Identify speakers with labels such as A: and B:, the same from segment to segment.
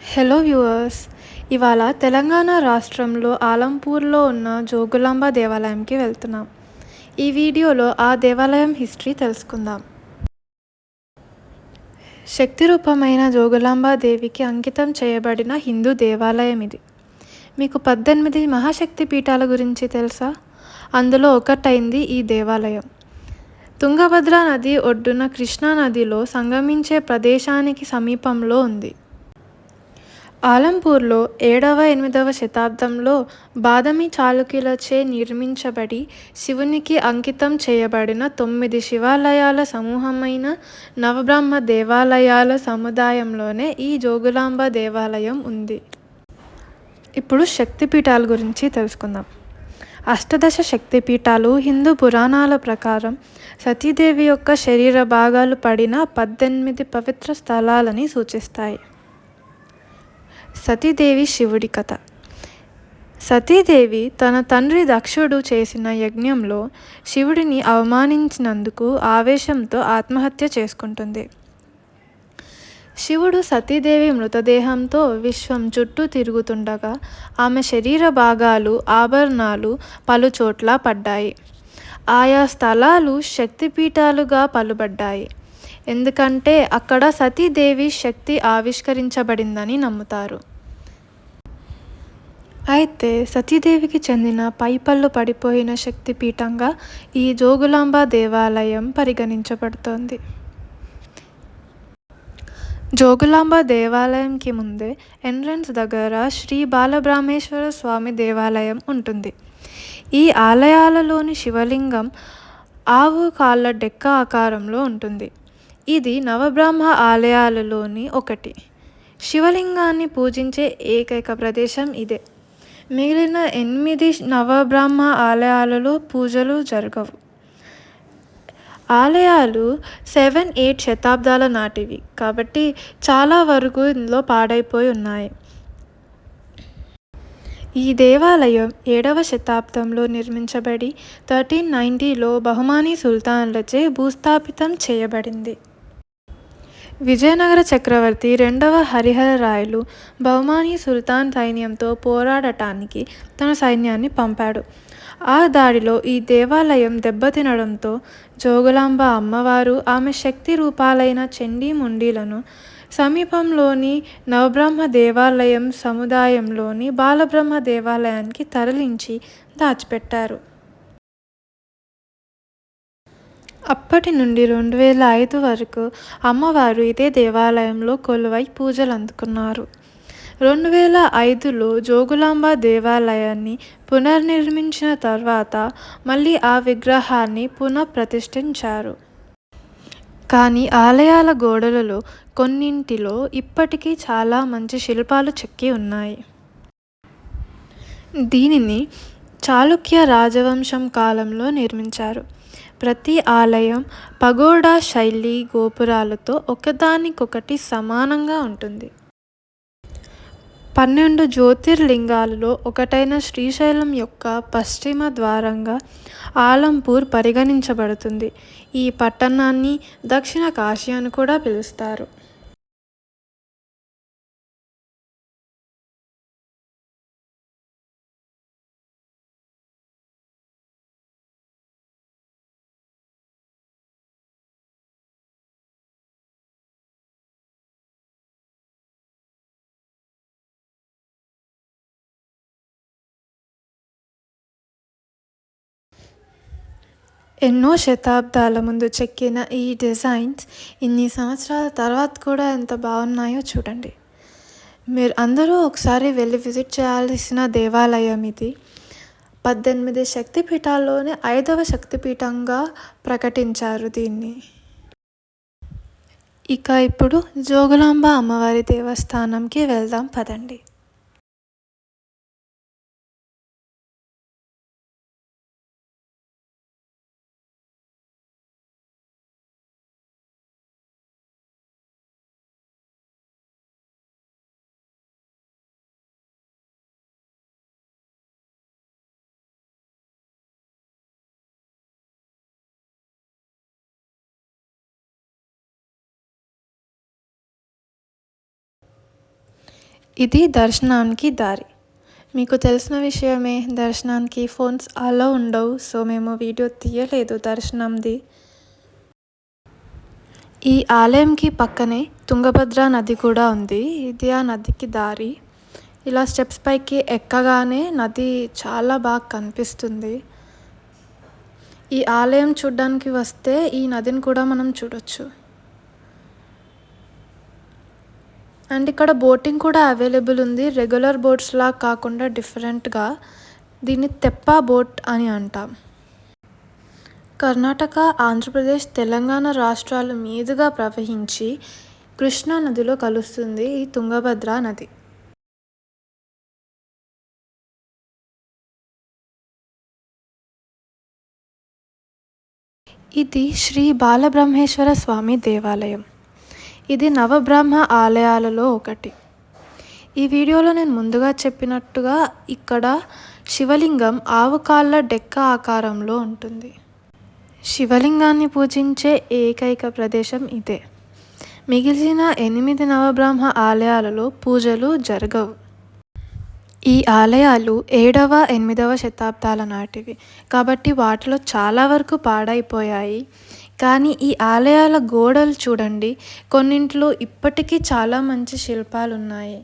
A: Hello viewers ఇవాళ తెలంగాణ రాష్ట్రంలో ఆలంపూర్లో ఉన్న జోగులాంబ దేవాలయంకి వెళ్తున్నాం. ఈ వీడియోలో ఆ దేవాలయం హిస్టరీ తెలుసుకుందాం. శక్తి రూపమైన జోగులాంబ దేవికి అంకితం చేయబడిన హిందూ దేవాలయం ఇది. మీకు పద్దెనిమిది మహాశక్తి పీఠాల గురించి తెలుసా? అందులో ఒకటైంది ఈ దేవాలయం. తుంగభద్ర నది ఒడ్డున కృష్ణా నదిలో సంగమించే ప్రదేశానికి సమీపంలో ఉంది. ఆలంపూర్లో ఏడవ ఎనిమిదవ శతాబ్దంలో బాదమి చాళుక్యులచే నిర్మించబడి శివునికి అంకితం చేయబడిన తొమ్మిది శివాలయాల సమూహమైన నవబ్రహ్మ దేవాలయాల సముదాయంలోనే ఈ జోగులాంబ దేవాలయం ఉంది. ఇప్పుడు శక్తిపీఠాల గురించి తెలుసుకుందాం. అష్టదశ శక్తిపీఠాలు హిందూ పురాణాల ప్రకారం సతీదేవి యొక్క శరీర భాగాలు పడిన పద్దెనిమిది పవిత్ర స్థలాలని సూచిస్తాయి. సతీదేవి శివుడి కథ. సతీదేవి తన తండ్రి దక్షుడు చేసిన యజ్ఞంలో శివుడిని అవమానించినందుకు ఆవేశంతో ఆత్మహత్య చేసుకుంటుంది. శివుడు సతీదేవి మృతదేహంతో విశ్వం చుట్టూ తిరుగుతుండగా ఆమె శరీర భాగాలు ఆభరణాలు పలుచోట్ల పడ్డాయి. ఆయా స్థలాలు శక్తిపీఠాలుగా పలుబడ్డాయి. ఎందుకంటే అక్కడ సతీదేవి శక్తి ఆవిష్కరించబడిందని నమ్ముతారు. అయితే సతీదేవికి చెందిన పైపళ్ళు పడిపోయిన శక్తిపీఠంగా ఈ జోగులాంబ దేవాలయం పరిగణించబడుతోంది. జోగులాంబ దేవాలయంకి ముందే ఎంట్రన్స్ దగ్గర శ్రీ బాలబ్రహ్మేశ్వర స్వామి దేవాలయం ఉంటుంది. ఈ ఆలయాలలోని శివలింగం ఆవు కాళ్ళ డెక్క ఆకారంలో ఉంటుంది. ఇది నవబ్రహ్మ ఆలయాలలోని ఒకటి. శివలింగాన్ని పూజించే ఏకైక ప్రదేశం ఇదే. మిగిలిన ఎనిమిది నవబ్రహ్మ ఆలయాలలో పూజలు జరగవు. ఆలయాలు సెవెన్ ఎయిట్ శతాబ్దాల నాటివి కాబట్టి చాలా వరకు ఇందులో పాడైపోయి ఉన్నాయి. ఈ దేవాలయం ఏడవ శతాబ్దంలో నిర్మించబడి థర్టీన్ నైంటీలో బహుమానీ సుల్తాన్లచే భూస్థాపితం చేయబడింది. విజయనగర చక్రవర్తి రెండవ హరిహర రాయలు బహుమానీ సుల్తాన్ సైన్యంతో పోరాడటానికి తన సైన్యాన్ని పంపాడు. ఆ దాడిలో ఈ దేవాలయం దెబ్బతినడంతో జోగులాంబ అమ్మవారు ఆమె శక్తి రూపాలైన చండీ ముండీలను సమీపంలోని నవబ్రహ్మ దేవాలయం సముదాయంలోని బాలబ్రహ్మ దేవాలయానికి తరలించి దాచిపెట్టారు. అప్పటి నుండి రెండు వేల ఐదు వరకు అమ్మవారు ఇదే దేవాలయంలో కొలువై పూజలు అందుకున్నారు. రెండు వేల ఐదులో జోగులాంబ దేవాలయాన్ని పునర్నిర్మించిన తర్వాత మళ్ళీ ఆ విగ్రహాన్ని పునఃప్రతిష్ఠించారు. కానీ ఆలయాల గోడలలో కొన్నింటిలో ఇప్పటికీ చాలా మంచి శిల్పాలు చెక్కి ఉన్నాయి. దీనిని చాళుక్య రాజవంశం కాలంలో నిర్మించారు. ప్రతి ఆలయం పగోడా శైలి గోపురాలతో ఒకదానికొకటి సమానంగా ఉంటుంది. పన్నెండు జ్యోతిర్లింగాలలో ఒకటైన శ్రీశైలం యొక్క పశ్చిమ ద్వారంగా ఆలంపూర్ పరిగణించబడుతుంది. ఈ పట్టణాన్ని దక్షిణ కాశీ అని కూడా పిలుస్తారు. ఎన్నో శతాబ్దాల ముందు చెక్కిన ఈ డిజైన్స్ ఇన్ని సంవత్సరాల తర్వాత కూడా ఎంత బాగున్నాయో చూడండి. మీరు అందరూ ఒకసారి వెళ్ళి విజిట్ చేయాల్సిన దేవాలయం ఇది. పద్దెనిమిది శక్తిపీఠాల్లోనే ఐదవ శక్తిపీఠంగా ప్రకటించారు దీన్ని. ఇక ఇప్పుడు జోగులాంబ అమ్మవారి దేవస్థానంకి వెళ్దాం పదండి. ఇది దర్శనానికి దారి. మీకు తెలిసిన విషయమే దర్శనానికి ఫోన్స్ అలో ఉండవు సో మేము వీడియో తీయలేదు దర్శనంది. ఈ ఆలయంకి పక్కనే తుంగభద్ర నది కూడా ఉంది. ఇది ఆ నదికి దారి. ఇలా స్టెప్స్ పైకి ఎక్కగానే నది చాలా బాగా కనిపిస్తుంది. ఈ ఆలయం చూడ్డానికి వస్తే ఈ నదిని కూడా మనం చూడొచ్చు. అండ్ ఇక్కడ బోటింగ్ కూడా అవైలబుల్ ఉంది. రెగ్యులర్ బోట్స్లా కాకుండా డిఫరెంట్గా దీన్ని తెప్ప బోట్ అని అంటాం. కర్ణాటక ఆంధ్రప్రదేశ్ తెలంగాణ రాష్ట్రాల మీదుగా ప్రవహించి కృష్ణా నదిలో కలుస్తుంది ఈ తుంగభద్ర నది. ఇది శ్రీ బాలబ్రహ్మేశ్వర స్వామి దేవాలయం. ఇది నవబ్రహ్మ ఆలయాలలో ఒకటి. ఈ వీడియోలో నేను ముందుగా చెప్పినట్టుగా ఇక్కడ శివలింగం ఆవు కాళ్ళ డెక్క ఆకారంలో ఉంటుంది. శివలింగాన్ని పూజించే ఏకైక ప్రదేశం ఇదే. మిగిలిన ఎనిమిది నవబ్రహ్మ ఆలయాలలో పూజలు జరగవు. ఈ ఆలయాలు ఏడవ ఎనిమిదవ శతాబ్దాల నాటివి. కాబట్టి వాటిలో చాలా వరకు పాడైపోయాయి. కానీ ఈ ఆలయాల గోడలు చూడండి. కొన్నింటిలో ఇప్పటికీ చాలా మంచి శిల్పాలు ఉన్నాయి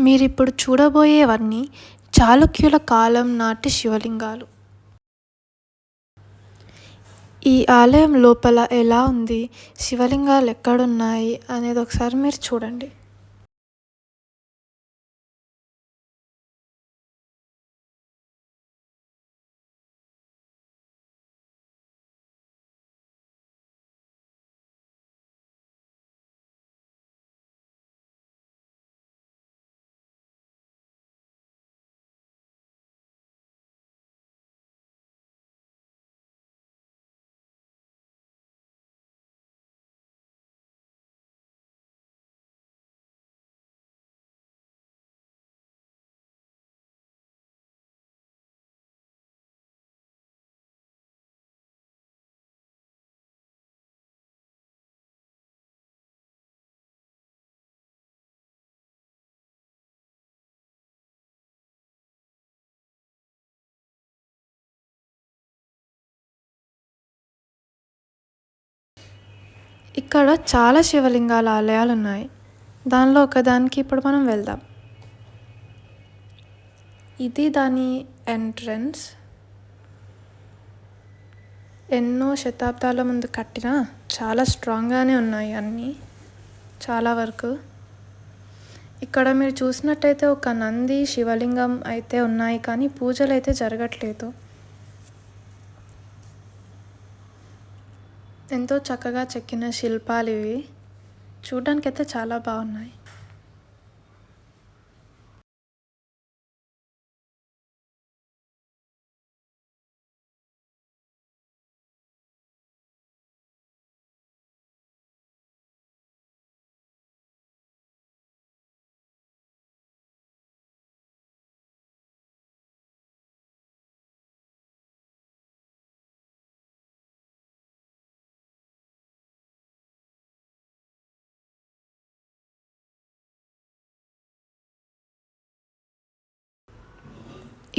A: మీరిప్పుడు చూడబోయేవన్నీ చాళుక్యుల కాలం నాటి శివలింగాలు. ఈ ఆలయం లోపల ఎలా ఉంది? శివలింగాలు ఎక్కడున్నాయి అనేది ఒకసారి మీరు చూడండి. ఇక్కడ చాలా శివలింగాల ఆలయాలు ఉన్నాయి దానిలో ఒకదానికి ఇప్పుడు మనం వెళ్దాం. ఇది దాని ఎంట్రన్స్. ఎన్నో శతాబ్దాల ముందు కట్టిన చాలా స్ట్రాంగ్గానే ఉన్నాయి అన్నీ. చాలా వరకు. ఇక్కడ మీరు చూసినట్టయితే ఒక నంది శివలింగం అయితే ఉన్నాయి కానీ పూజలు అయితే జరగట్లేదు. ఎంతో చక్కగా చెక్కిన శిల్పాలు ఇవి. చూడ్డానికైతే చాలా బాగున్నాయి.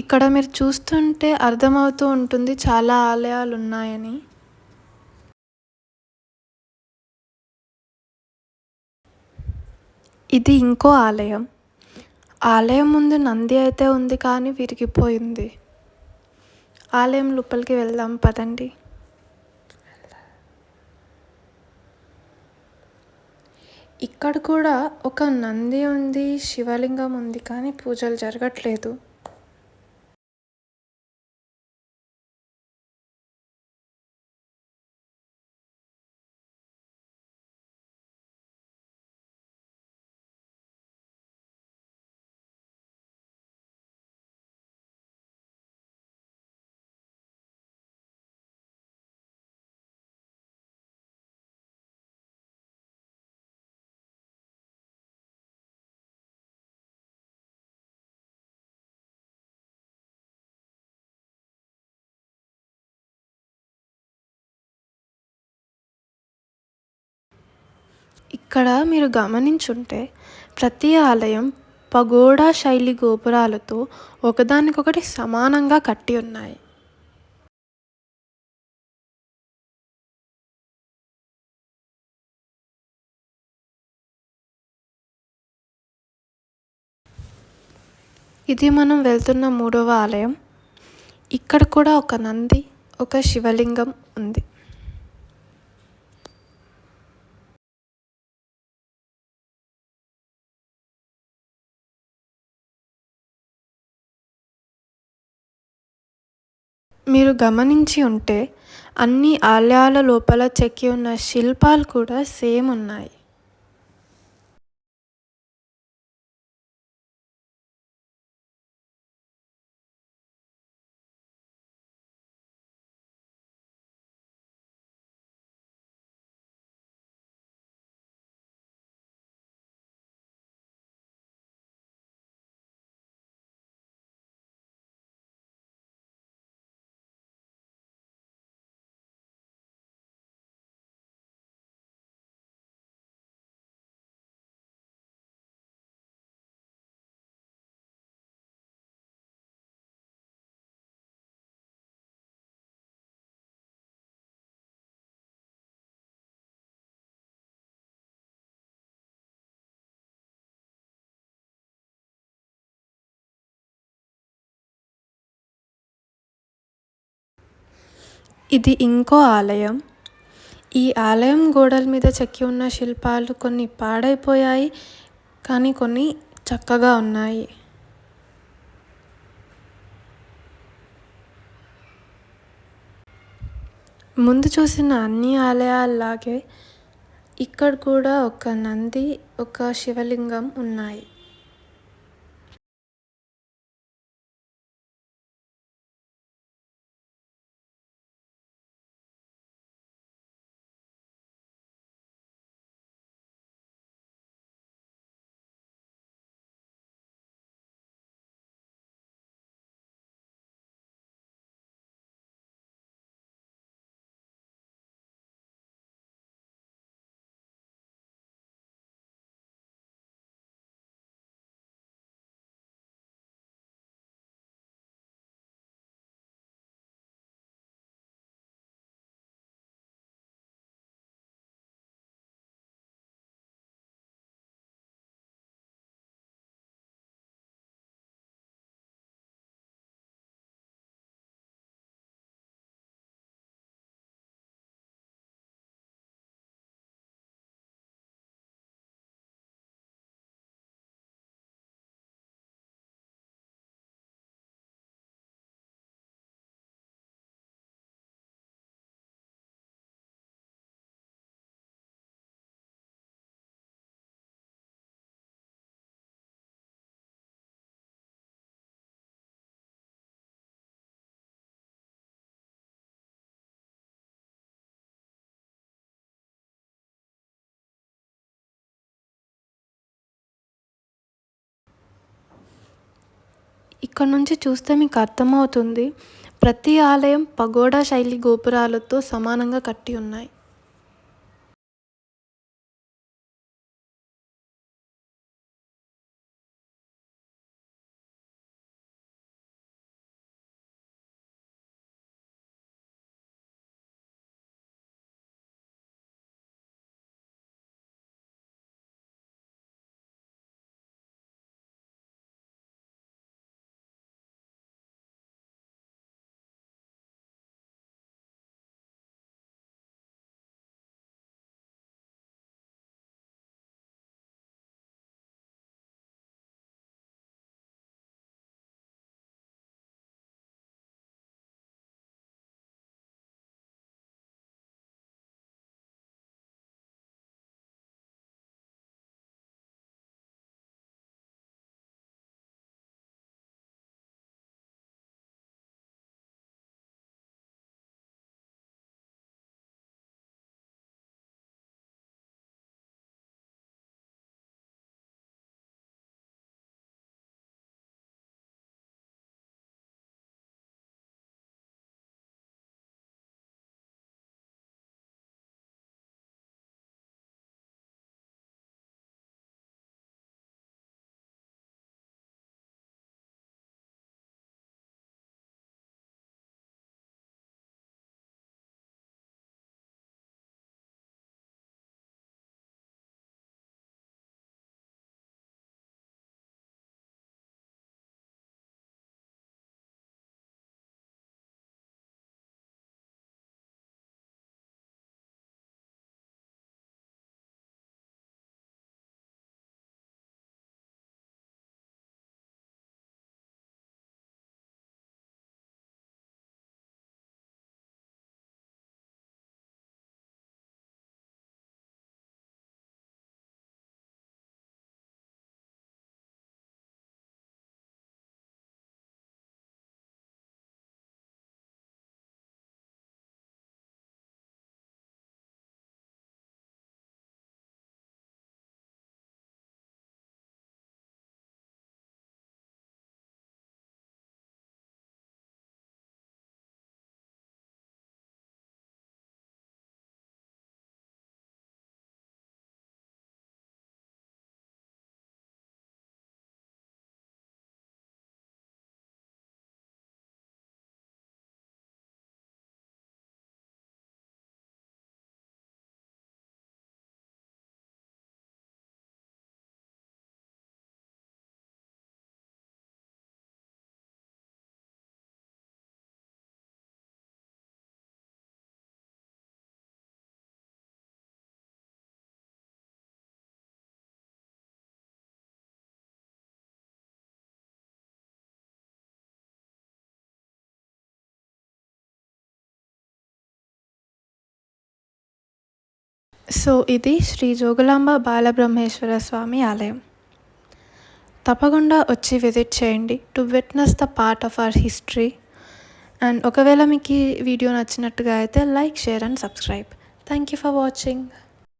A: ఇక్కడ మీరు చూస్తుంటే అర్థమవుతూ ఉంటుంది చాలా ఆలయాలు ఉన్నాయని ఇది ఇంకో ఆలయం. ఆలయం ముందు నంది అయితే ఉంది కానీ విరిగిపోయింది ఆలయం లోపలికి వెళ్దాం పదండి. ఇక్కడ కూడా ఒక నంది ఉంది శివలింగం ఉంది కానీ పూజలు జరగట్లేదు. ఇక్కడ మీరు గమనించుంటే ప్రతి ఆలయం పగోడా శైలి గోపురాలతో ఒకదానికొకటి సమానంగా కట్టి ఉన్నాయి. ఇది మనం వెళ్తున్న మూడవ ఆలయం. ఇక్కడ కూడా ఒక నంది ఒక శివలింగం ఉంది. మీరు గమనించి ఉంటే అన్ని ఆలయాల లోపల చెక్కి ఉన్న శిల్పాలు కూడా సేమ్ ఉన్నాయి. ఇది ఇంకో ఆలయం. ఈ ఆలయం గోడల మీద చెక్కి ఉన్న శిల్పాలు కొన్ని పాడైపోయాయి కానీ కొన్ని చక్కగా ఉన్నాయి. ముందు చూసిన అన్ని ఆలయాల్లాగే ఇక్కడ కూడా ఒక నంది ఒక శివలింగం ఉన్నాయి. ఇక్కడ నుంచి చూస్తే మీకు అర్థమవుతుంది. ప్రతి ఆలయం పగోడా శైలి గోపురాలతో సమానంగా కట్టి ఉన్నాయి. సో ఇది శ్రీ జోగులాంబ బాలబ్రహ్మేశ్వర స్వామి ఆలయం. తప్పకుండా వచ్చి విజిట్ చేయండి. To witness the part of our history. And ఒకవేళ మీకు ఈ వీడియో నచ్చినట్టుగా అయితే like share and subscribe. Thank you for watching.